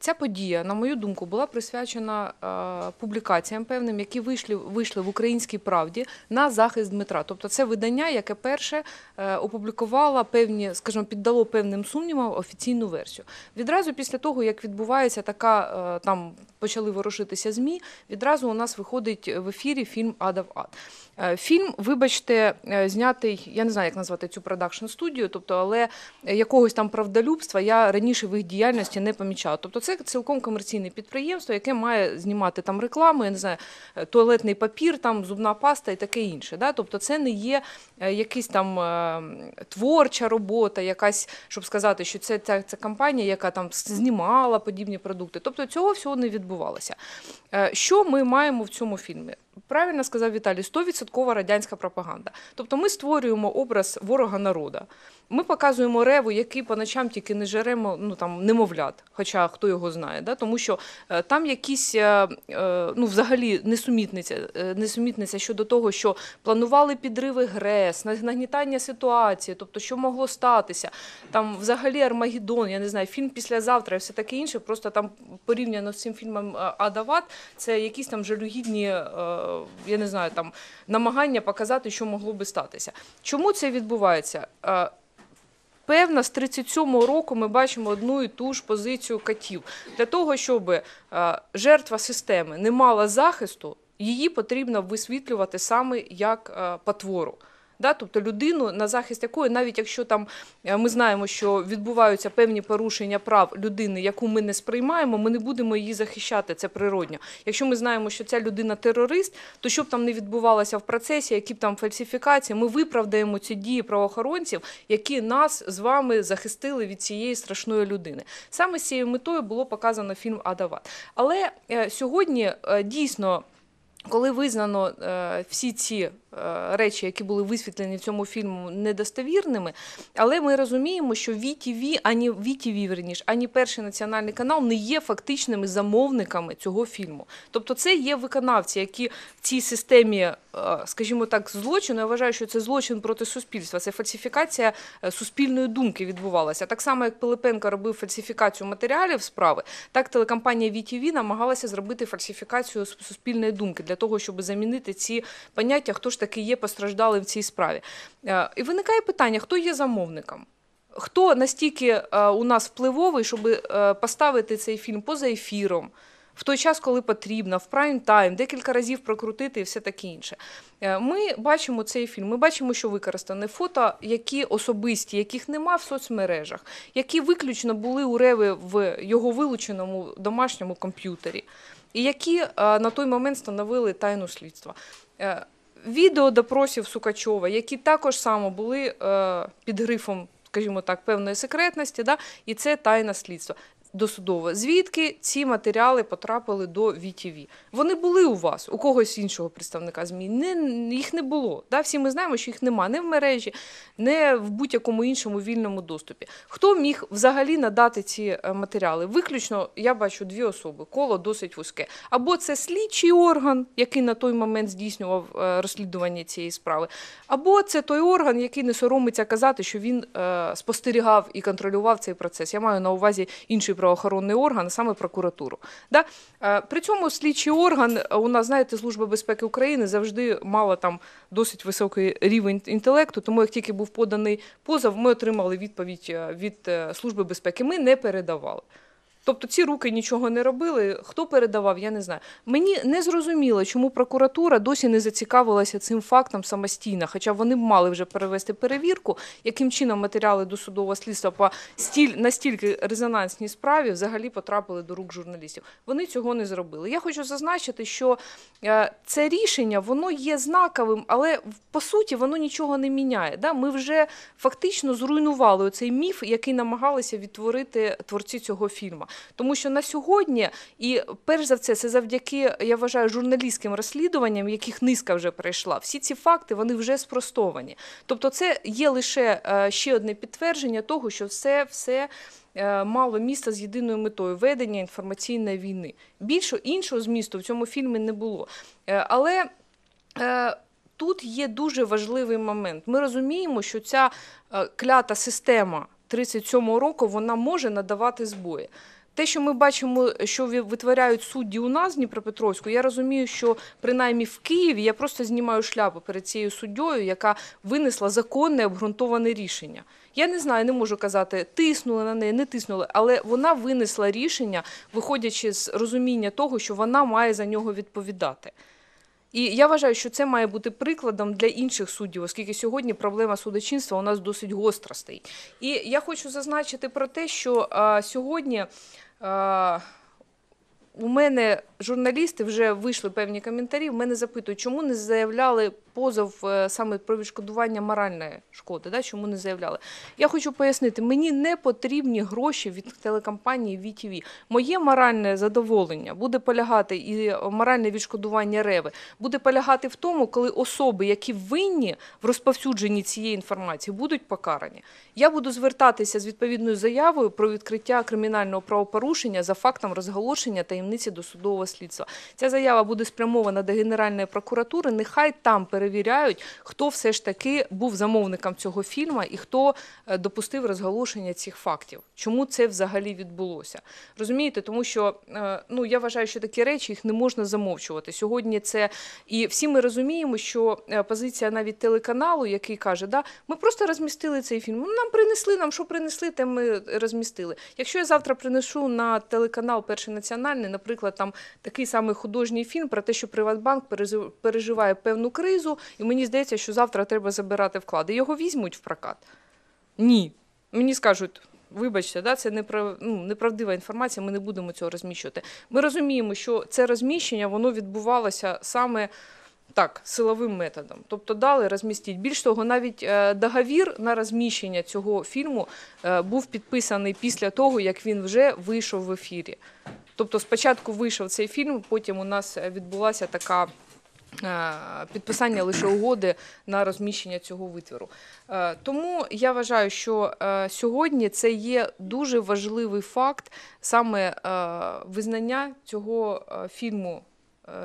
Ця подія, на мою думку, була присвячена е, публікаціям певним, які вийшли, вийшли в українській правді на захист Дмитра. Тобто, це видання, яке перше е, опублікувало певні, скажімо, піддало певним сумнівам офіційну версію. Відразу після того, як відбувається така, е, там почали ворушитися змі, відразу у нас виходить в ефірі фільм Ада в ад. Е, Фільм, вибачте, е, знятий, я не знаю, як назвати цю продакшн студію, тобто, але якогось там правдолюбства я раніше в їх діяльності не помічала. Тобто, це цілком комерційне підприємство, яке має знімати там рекламу, я не знаю, е, туалетний папір, там зубна паста і таке інше. Да? Тобто, це не є якась там творча робота, якась, щоб сказати, що це ця, ця компанія, яка там знімала подібні продукти. Тобто цього всього не відбувалося. Е, Що ми маємо в цьому фільмі? Правильно сказав Віталій, 100% радянська пропаганда. Тобто ми створюємо образ ворога народа. Ми показуємо реву, який по ночам тільки не жеремо, ну там немовлят, хоча хто його знає, да? тому що е, там якісь е, е, ну, взагалі несумітниця, несумітниця щодо того, що планували підриви ГРЕС, нагнітання ситуації, тобто що могло статися. Там взагалі Армагеддон, я не знаю, фільм післязавтра і все таке інше. Просто там порівняно з цим фільмом Адават, це якісь там жалюгідні, я не знаю, там намагання показати, що могло би статися. Чому це відбувається? Е, Певно, з 37-го року ми бачимо одну і ту ж позицію катів. Для того, щоб е, жертва системи не мала захисту, її потрібно висвітлювати саме як е, потвору. Да? Тобто людину, на захист якої, навіть якщо там е, ми знаємо, що відбуваються певні порушення прав людини, яку ми не сприймаємо, ми не будемо її захищати, це природньо. Якщо ми знаємо, що ця людина терорист, то що б там не відбувалося в процесі, які б там фальсифікації, ми виправдаємо ці дії правоохоронців, які нас з вами захистили від цієї страшної людини. Саме з цією метою було показано фільм Адават. Але е, сьогодні е, дійсно. Коли визнано е, всі ці е, речі, які були висвітлені в цьому фільму, недостовірними, але ми розуміємо, що VTV, ані VTV, верніш, ані перший національний канал не є фактичними замовниками цього фільму. Тобто, це є виконавці, які в цій системі, е, скажімо так, злочину. Я вважаю, що це злочин проти суспільства. Це фальсифікація е, суспільної думки відбувалася. Так само, як Пилипенко робив фальсифікацію матеріалів справи, так телекомпанія VTV намагалася зробити фальсифікацію суспільної думки для того, щоб замінити ці поняття, хто ж таки є постраждалим в цій справі. Е, І виникає питання: хто є замовником? Хто настільки е, у нас впливовий, щоб е, поставити цей фільм поза ефіром? В той час, коли потрібно, в прайм тайм, декілька разів прокрутити і все таке інше. Ми бачимо цей фільм. Ми бачимо, що використані фото, які особисті, яких нема в соцмережах, які виключно були у Реви в його вилученому домашньому комп'ютері, і які е, на той момент становили тайну слідства. Е, Відео допросів Сукачова, які також само були е, під грифом, скажімо так, певної секретності, да, і це тайна слідства. Досудово. Звідки ці матеріали потрапили до VTV? Вони були у вас, у когось іншого представника ЗМІ. Не, їх не було. Да? Всі ми знаємо, що їх нема не в мережі, не в будь-якому іншому вільному доступі. Хто міг взагалі надати ці е, матеріали? Виключно я бачу дві особи. Коло досить вузьке. Або це слідчий орган, який на той момент здійснював е, розслідування цієї справи, або це той орган, який не соромиться казати, що він е, спостерігав і контролював цей процес. Я маю на увазі інший правоохоронний орган, а саме прокуратуру. Да? Е, При цьому слідчий орган е, у нас, знаєте, Служба безпеки України завжди мала там досить високий рівень інтелекту. Тому як тільки був поданий позов, ми отримали відповідь е, від Служби безпеки. Ми не передавали. Тобто ці руки нічого не робили. Хто передавав, я не знаю. Мені не зрозуміло, чому прокуратура досі не зацікавилася цим фактом самостійно, хоча вони б мали вже перевести перевірку, яким чином матеріали досудового слідства по стіль настільки резонансній справі взагалі потрапили до рук журналістів. Вони цього не зробили. Я хочу зазначити, що е, це рішення воно є знаковим, але по суті воно нічого не міняє. Да? Ми вже фактично зруйнували цей міф, який намагалися відтворити творці цього фільму. Тому що на сьогодні, і перш за все, це завдяки, я вважаю, журналістським розслідуванням, яких низка вже прийшла. Всі ці факти вони вже спростовані. Тобто, це є лише е, ще одне підтвердження того, що все, все мало місце з єдиною метою ведення інформаційної війни. Більше іншого змісту в цьому фільмі не було. Е, Але е, тут є дуже важливий момент. Ми розуміємо, що ця клята система 37-го року вона може надавати збої. Те, що ми бачимо, що витворяють судді у нас в Дніпропетровську, я розумію, що принаймні в Києві я просто знімаю шляпу перед цією суддєю, яка винесла законне обґрунтоване рішення. Я не знаю, не можу казати, тиснули на неї, не тиснули, але вона винесла рішення, виходячи з розуміння того, що вона має за нього відповідати. І я вважаю, що це має бути прикладом для інших суддів, оскільки сьогодні проблема судочинства у нас досить гостра стоїть. І я хочу зазначити про те, що а, сьогодні. А, у мене журналісти вже вийшли певні коментарі. В мене запитують, чому не заявляли позов е, саме про відшкодування моральної шкоди. Да? Чому не заявляли? Я хочу пояснити, мені не потрібні гроші від телекомпанії VTV. Моє моральне задоволення буде полягати і моральне відшкодування реви буде полягати в тому, коли особи, які винні в розповсюдженні цієї інформації, будуть покарані. Я буду звертатися з відповідною заявою про відкриття кримінального правопорушення за фактом розголошення таємниці досудового слідства. Ця заява буде спрямована до Генеральної прокуратури. Нехай там перевіряють, хто все ж таки був замовником цього фільму і хто е, допустив розголошення цих фактів. Чому це взагалі відбулося? Розумієте, тому що е, ну я вважаю, що такі речі їх не можна замовчувати. Сьогодні це і всі ми розуміємо, що е, позиція навіть телеканалу, який каже, да, ми просто розмістили цей фільм. Ну, нам принесли, нам що принесли, те ми розмістили. Якщо я завтра принесу на телеканал Перший національний, наприклад, там такий самий художній фільм про те, що Приватбанк переживає певну кризу, і мені здається, що завтра треба забирати вклади. Його візьмуть в прокат? Ні. Мені скажуть. Вибачте, да, це неправ... ну, неправдива інформація, ми не будемо цього розміщувати. Ми розуміємо, що це розміщення воно відбувалося саме так, силовим методом. Тобто дали розмістіть. Більш того, навіть е, договір на розміщення цього фільму е, був підписаний після того, як він вже вийшов в ефірі. Тобто спочатку вийшов цей фільм, потім у нас е, відбулася така. Підписання лише угоди на розміщення цього витвору. Тому я вважаю, що сьогодні це є дуже важливий факт саме визнання цього фільму.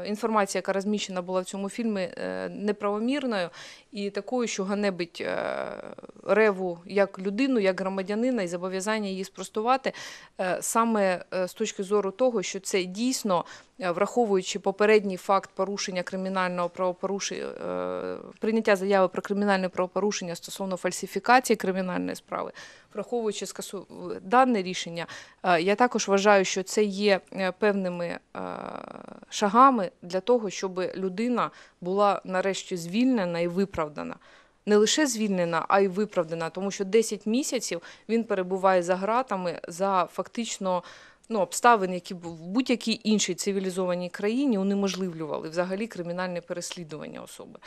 Е, Інформація, яка розміщена була в цьому фільмі, е, неправомірною і такою, що ганебить е, реву як людину, як громадянина, і зобов'язання її спростувати саме з точки зору того, що це дійсно, враховуючи попередній факт порушення кримінального правопорушення, прийняття заяви про кримінальне правопорушення стосовно фальсифікації кримінальної справи, враховуючи скасу... дане рішення, е, я також вважаю, що це є е, певними е, шагами для того, щоб людина була нарешті звільнена і виправдана. Не лише звільнена, а й виправдана, тому що 10 місяців він перебуває за ґратами за фактично ну, обставин, які в будь-якій іншій цивілізованій країні унеможливлювали взагалі кримінальне переслідування особи.